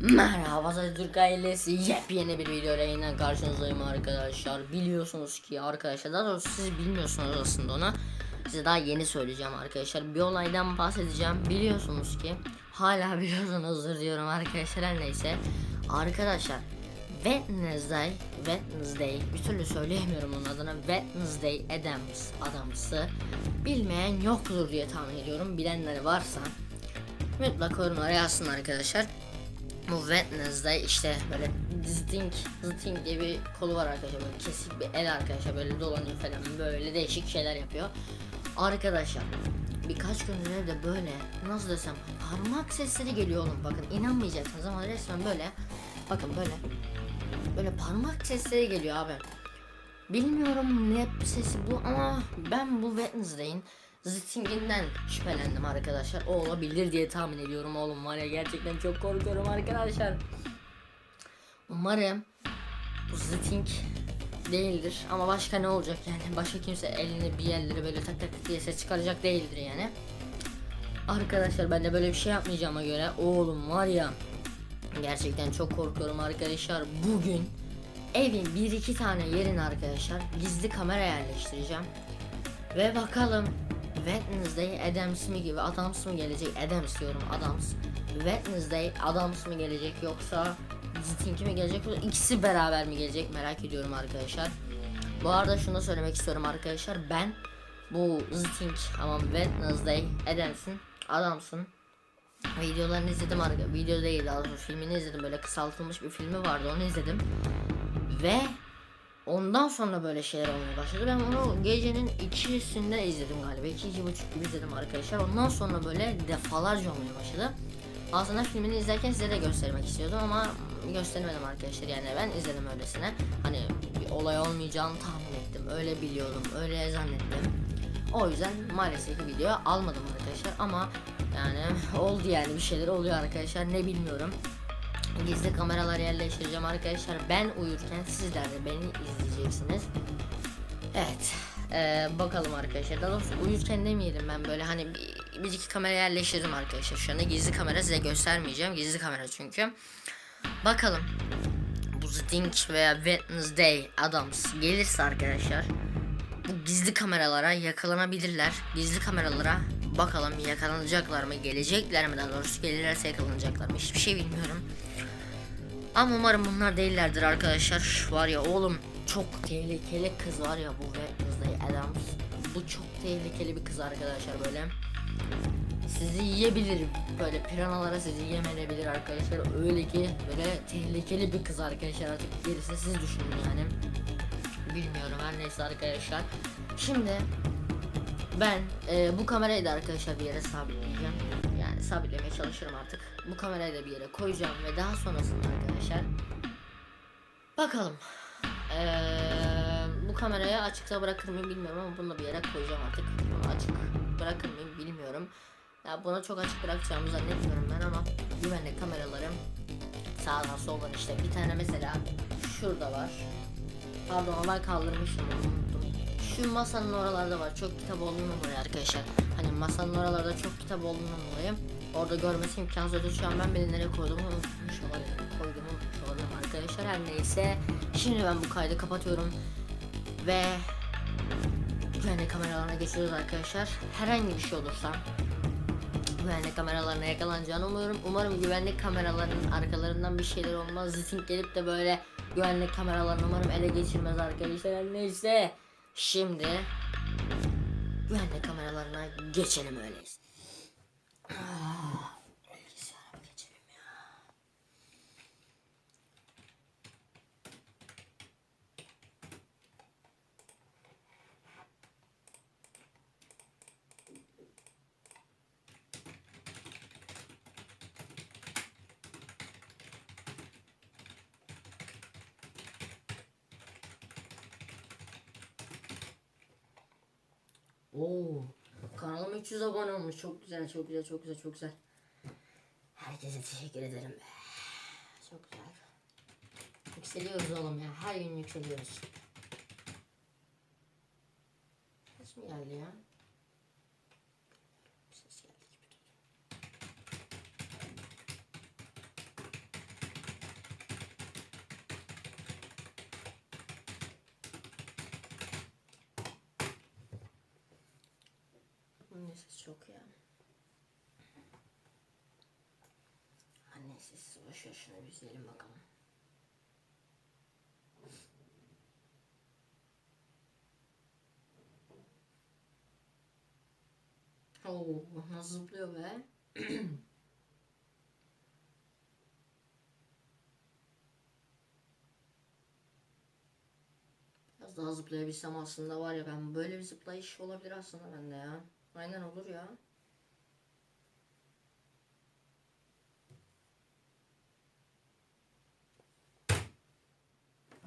Merhaba Türk ailesi yepyeni bir videoyla yine karşınızdayım arkadaşlar. Biliyorsunuz ki arkadaşlar daha doğrusu siz bilmiyorsunuz aslında onu Size daha yeni söyleyeceğim arkadaşlar. Bir olaydan bahsedeceğim. Biliyorsunuz ki hala biliyorsunuzdur diyorum arkadaşlar. Neyse. Arkadaşlar Wednesday, Wednesday bir türlü söyleyemiyorum onun adını. Wednesday Adams adamsı. Bilmeyen yoktur diye tahmin ediyorum. Bilenleri varsa Mutlaka yorumlara yazsın arkadaşlar Wednesday işte böyle Sting, Sting diye bir kolu var arkadaşlar. Böyle kesik bir el arkadaşlar. Böyle dolanıyor falan. Böyle değişik şeyler yapıyor. Arkadaşlar birkaç gündür de böyle nasıl desem parmak sesleri geliyor oğlum. Bakın inanmayacaksınız ama resmen böyle bakın böyle böyle parmak sesleri geliyor abi. Bilmiyorum ne sesi bu ama ben bu Wednesday'in Sting'inden şüphelendim arkadaşlar. O olabilir diye tahmin ediyorum oğlum var ya gerçekten çok korkuyorum arkadaşlar. Umarım bu Sting değildir ama başka ne olacak yani başka kimse elini bir yerlere böyle tak tak diye ses çıkaracak değildir yani. Arkadaşlar ben de böyle bir şey yapmayacağıma göre oğlum var ya gerçekten çok korkuyorum arkadaşlar bugün evin bir iki tane yerine arkadaşlar gizli kamera yerleştireceğim ve bakalım Wednesday Adams mı gibi Adams mı gelecek? Adams diyorum Adams. Wednesday Adams mı gelecek yoksa Sting mi gelecek yoksa ikisi beraber mi gelecek merak ediyorum arkadaşlar. Bu arada şunu da söylemek istiyorum arkadaşlar. Ben bu Sting ama Wednesday Adams'ın Adams'ın videolarını izledim arka video değil daha doğrusu filmini izledim. Böyle kısaltılmış bir filmi vardı onu izledim. Ve ondan sonra böyle şeyler olmaya başladı. Ben onu gecenin ikisinde izledim galiba. İki iki buçuk gibi izledim arkadaşlar. Ondan sonra böyle defalarca olmaya başladı. Aslında filmini izlerken size de göstermek istiyordum ama göstermedim arkadaşlar. Yani ben izledim öylesine. Hani bir olay olmayacağını tahmin ettim. Öyle biliyordum öyle zannettim. O yüzden maalesef ki video almadım arkadaşlar. Ama yani oldu yani. Bir şeyler oluyor arkadaşlar. Ne bilmiyorum gizli kameralar yerleştireceğim arkadaşlar. Ben uyurken sizler de beni izleyeceksiniz. Evet ee, bakalım arkadaşlar. Daha doğrusu uyurken demeyelim ben böyle. Hani bir, bir iki kamera yerleştirdim arkadaşlar. Şu anda gizli kamera size göstermeyeceğim. Gizli kamera çünkü. Bakalım. Bu Sting veya Wednesday Adams gelirse arkadaşlar bu gizli kameralara yakalanabilirler. Gizli kameralara bakalım yakalanacaklar mı, gelecekler mi? Daha doğrusu gelirlerse yakalanacaklar mı? Hiçbir şey bilmiyorum. Ama umarım bunlar değillerdir arkadaşlar. Var ya oğlum çok tehlikeli kız var ya bu Wednesday Adams. Bu çok tehlikeli bir kız arkadaşlar böyle. Sizi yiyebilir böyle piranalara sizi yemeyebilir arkadaşlar. Öyle ki böyle tehlikeli bir kız arkadaşlar artık gerisi siz düşünün yani bilmiyorum her neyse arkadaşlar. Şimdi ben e, bu kamerayı da arkadaşlar bir yere sabitleyeceğim. Sabitlemeye çalışırım artık. Bu kamerayı da bir yere koyacağım ve daha sonrasında arkadaşlar bakalım. E, bu kamerayı açıkta bırakır mıyım bilmiyorum ama bunu da bir yere koyacağım artık. Açık bırakır mıyım bilmiyorum. Ya bunu çok açık bırakacağımı zannetmiyorum ben ama güvenlik kameralarım sağdan soldan işte bir tane mesela şurada var. Pardon olay kaldırmışım unuttum. Şu masanın oralarda var. Çok kitap olduğundan dolayı arkadaşlar. Hani masanın oralarda çok kitap olduğundan dolayı orada görmesi imkansız şu an ben beni nereye koyduğumu unutmuş olabilirim. Koyduğumu unutmuş olabilirim arkadaşlar. Her neyse. Şimdi ben bu kaydı kapatıyorum. Ve güvenlik kameralarına geçiyoruz arkadaşlar. Herhangi bir şey olursa güvenlik kameralarına yakalanacağını umuyorum. Umarım güvenlik kameralarının arkalarından bir şeyler olmaz. Zing gelip de böyle güvenlik kameralarını umarım ele geçirmez arkadaşlar. Her Neyse. Şimdi güvenlik kameralarına geçelim öyleyse. Ah, bilgisayara geçelim ya. Oo, kanalıma 300 abone olmuş. Çok güzel, çok güzel, çok güzel, çok güzel. Herkese teşekkür ederim. Çok güzel. Yükseliyoruz oğlum ya. Her gün yükseliyoruz. Ses mi geldi ya? Ses geldi gibi duruyor. Çok ya. Annesi boş ver şunu bir izleyelim bakalım. Oo, nasıl zıplıyor be? Biraz daha zıplayabilsem aslında var ya ben böyle bir zıplayış olabilir aslında bende ya. Aynen olur ya.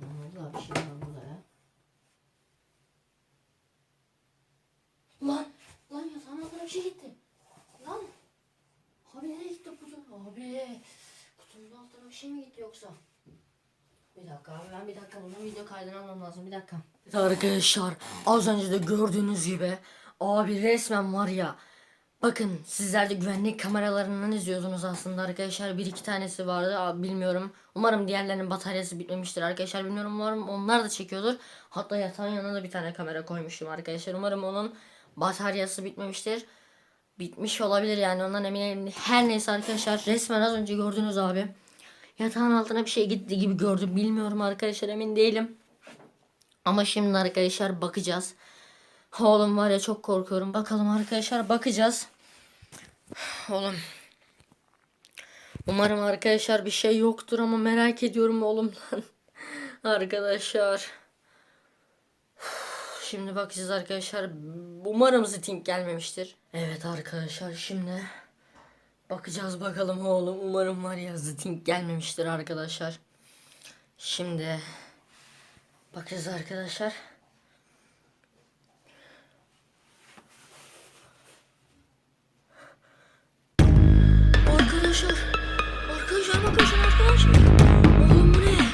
Allah bir şey var burada ya. Lan lan yatağın altına bir şey gitti. Lan. Abi nereye gitti kutu? Abi. Kutunun altına bir şey mi gitti yoksa? Bir dakika abi ben bir dakika bunun video kaydını almam lazım bir dakika. Arkadaşlar az önce de gördüğünüz gibi abi resmen var ya Bakın sizler de güvenlik kameralarından izliyordunuz aslında arkadaşlar. Bir iki tanesi vardı abi bilmiyorum. Umarım diğerlerinin bataryası bitmemiştir arkadaşlar. Bilmiyorum umarım onlar da çekiyordur. Hatta yatağın yanına da bir tane kamera koymuştum arkadaşlar. Umarım onun bataryası bitmemiştir. Bitmiş olabilir yani ondan eminim. Her neyse arkadaşlar resmen az önce gördünüz abi. Yatağın altına bir şey gitti gibi gördüm. Bilmiyorum arkadaşlar emin değilim. Ama şimdi arkadaşlar bakacağız. Oğlum var ya çok korkuyorum. Bakalım arkadaşlar bakacağız. Oğlum. Umarım arkadaşlar bir şey yoktur ama merak ediyorum oğlumdan. arkadaşlar. Şimdi bakacağız arkadaşlar. Umarım Sting gelmemiştir. Evet arkadaşlar şimdi bakacağız bakalım oğlum. Umarım var ya Sting gelmemiştir arkadaşlar. Şimdi bakacağız arkadaşlar. Arkadaşlar. Arkadaşlar bakın arkadaşlar. Oğlum bu ne?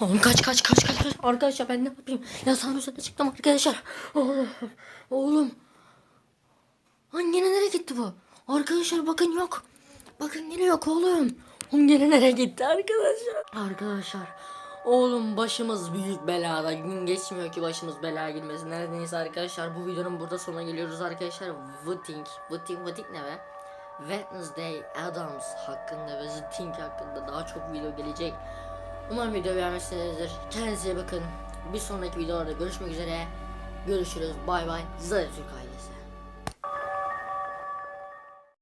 Oğlum kaç kaç kaç kaç. Arkadaşlar ben ne yapayım? Yatağın üzerine çıktım arkadaşlar. Oğlum. Oğlum. Lan nereye gitti bu? Arkadaşlar bakın yok. Bakın yine yok oğlum. Oğlum gene nereye gitti arkadaşlar? Arkadaşlar. Oğlum başımız büyük belada. Gün geçmiyor ki başımız belaya girmesin. Neredeyse arkadaşlar bu videonun burada sonuna geliyoruz arkadaşlar. Voting. Voting, voting ne be? Wednesday Adams hakkında ve The Thing hakkında daha çok video gelecek. Umarım video beğenmişsinizdir. Kendinize bakın. Bir sonraki videolarda görüşmek üzere. Görüşürüz. Bay bay. Zayıf Türk ailesi.